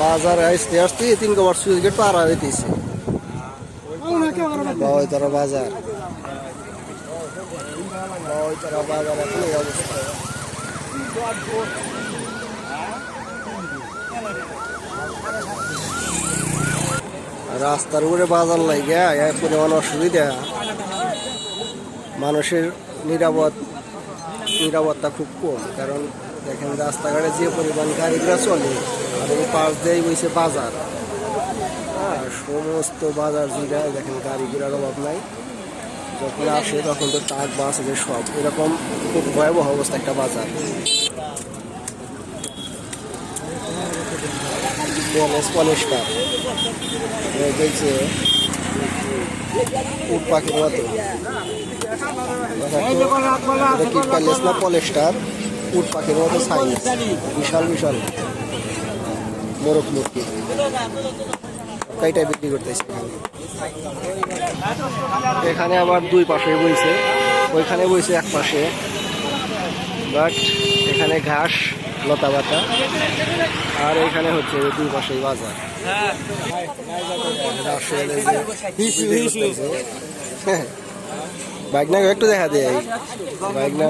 বাজার আসতে আসতে তিন কবার সুইচ গেট পার হয়ে দিয়েছে বাজার। রাস্তার উপরে বাজার লাগে এক পরিমাণ অসুবিধা। মানুষের নিরাপদ নিরাপত্তা খুব কম, কারণ দেখেন, রাস্তাঘাটে যে পরিমাণ গাড়িগুলো চলে, আর এই পাশ দিয়েই বইছে বাজার। হ্যাঁ সমস্ত বাজার জুড়ে দেখেন গাড়ি ঘোড়ার অভাব নাই। যখন আসে তখন তো ট্রাক বাস এদের সব। এরকম খুব ভয়াবহ অবস্থা একটা বাজার। পাখির মতো। পলেস্টার উট পাখির মতো সাইজ বিশাল বিশাল। মোরগ, মুরগি। কয়টাই বিক্রি করতেছে এখানে। আবার দুই পাশে বইছে। ওইখানে বইছে এক পাশে। বাট এখানে ঘাস, লতা পাতা। আর এখানে হচ্ছে দুই পাশেই বাজার। বাইক না একটু দেখা দেয় বাইক না